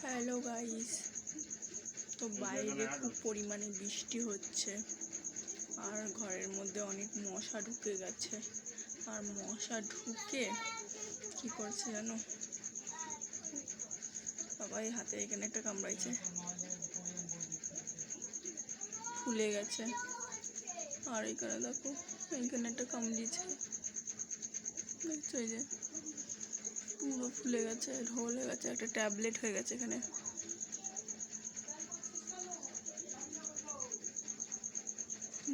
Hello guys তো বাইরে খুব পরিমাণে বৃষ্টি হচ্ছে। আর ঘরের মধ্যে অনেক মশা ঢুকে গেছে। আর মশা ঢুকে কি করছে জানো? সবাই হাতে এখানে একটা কামড়াইছে। ফুলে গেছে। আর এখানে দেখো এইখানে একটা কামড়িয়েছে। দেখছ এই যে? পুরো ফুলে গেছে, ঢোল হয়ে গেছে, একটা ট্যাবলেট হয়ে গেছে এখানে।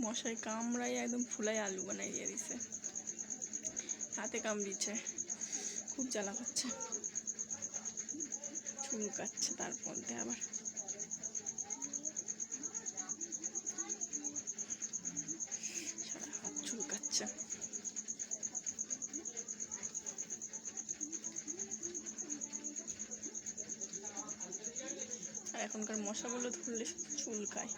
মশাই কামড়াই একদম ফুলাই আলু বানাই দিয়ে দিছে। হাতে কামড়িছে খুব জ্বালা করছে। চুলকাচ্ছে তার মধ্যে আবার। সারা হাত চুলকাচ্ছে। এখনকার মশাগুলো ধরলে চুলকায়।